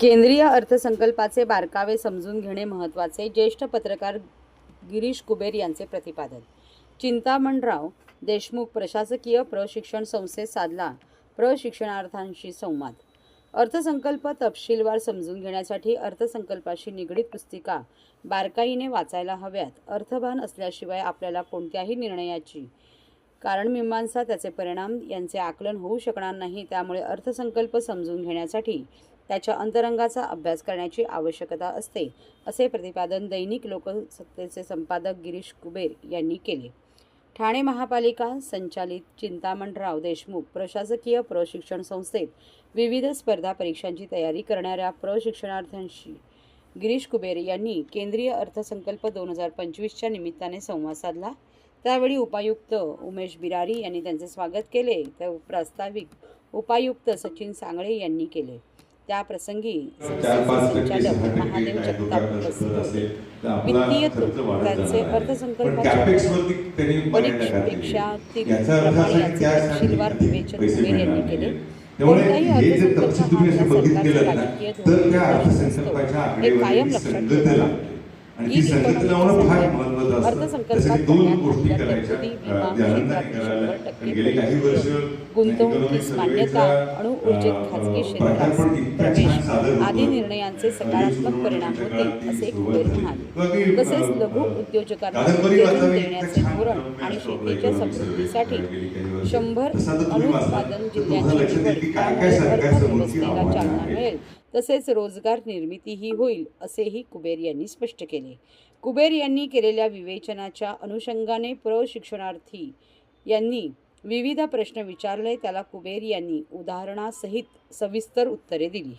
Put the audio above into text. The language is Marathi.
केंद्रीय अर्थसंकल्पाचे बारकावे समजून घेणे महत्त्वाचे ज्येष्ठ पत्रकार गिरीश कुबेर यांचे प्रतिपादन. चिंतामणराव देशमुख प्रशासकीय प्रशिक्षण संस्थेत साधला प्रशिक्षणार्थांशी संवाद. अर्थसंकल्प तपशीलवार समजून घेण्यासाठी अर्थसंकल्पाशी निगडीत पुस्तिका बारकाईने वाचायला हव्यात. अर्थभान असल्याशिवाय आपल्याला कोणत्याही निर्णयाची कारणमीमांसा त्याचे परिणाम यांचे आकलन होऊ शकणार नाही. त्यामुळे अर्थसंकल्प समजून घेण्यासाठी त्याच्या अंतरंगाचा अभ्यास करण्याची आवश्यकता असते असे प्रतिपादन दैनिक लोकसत्तेचे संपादक गिरीश कुबेर यांनी केले. ठाणे महापालिका संचालित चिंतामणराव देशमुख प्रशासकीय प्रशिक्षण संस्थेत विविध स्पर्धा परीक्षांची तयारी करणाऱ्या प्रशिक्षणार्थ्यांशी गिरीश कुबेर यांनी केंद्रीय अर्थसंकल्प दोन हजार पंचवीसच्या निमित्ताने संवाद साधला. त्यावेळी उपायुक्त उमेश बिरारी यांनी त्यांचे स्वागत केले. तर प्रास्ताविक उपायुक्त सचिन सांगळे यांनी केले. त्या प्रसंगी महादेव जगताप वित्तीय त्यांचे अर्थसंकल्पाच्या अधिक विवेचन यांनी केले. हे जर तपशील तुम्ही असं ना तर त्या. अर्थसंकल्पाच्या हे कायम आणि ती संगत लावणं फार महत्वाचं असतं. त्यासाठी दोन गोष्टी करायच्या. करायला. गेली काही वर्ष economic मान्यता खाजगी क्षेत्रात. आदी निर्णयांचे सकारात्मक परिणाम होते असे म्हणाले. तसेच लघु उद्योजकांना देण्याचे धोरण आणि शेतीच्या वर्ष. शंभर. अनुत्पादन जिल्ह्यांची चालना. मिळेल तसेच रोजगार निर्मितीही होईल असेही कुबेर यांनी स्पष्ट केले कुबेर यांनी केलेल्या विवेचनाच्या अनुषंगाने प्रशिक्षणार्थी यांनी विविध प्रश्न विचारले त्याला कुबेर यांनी उदाहरणासहित सविस्तर उत्तरे दिली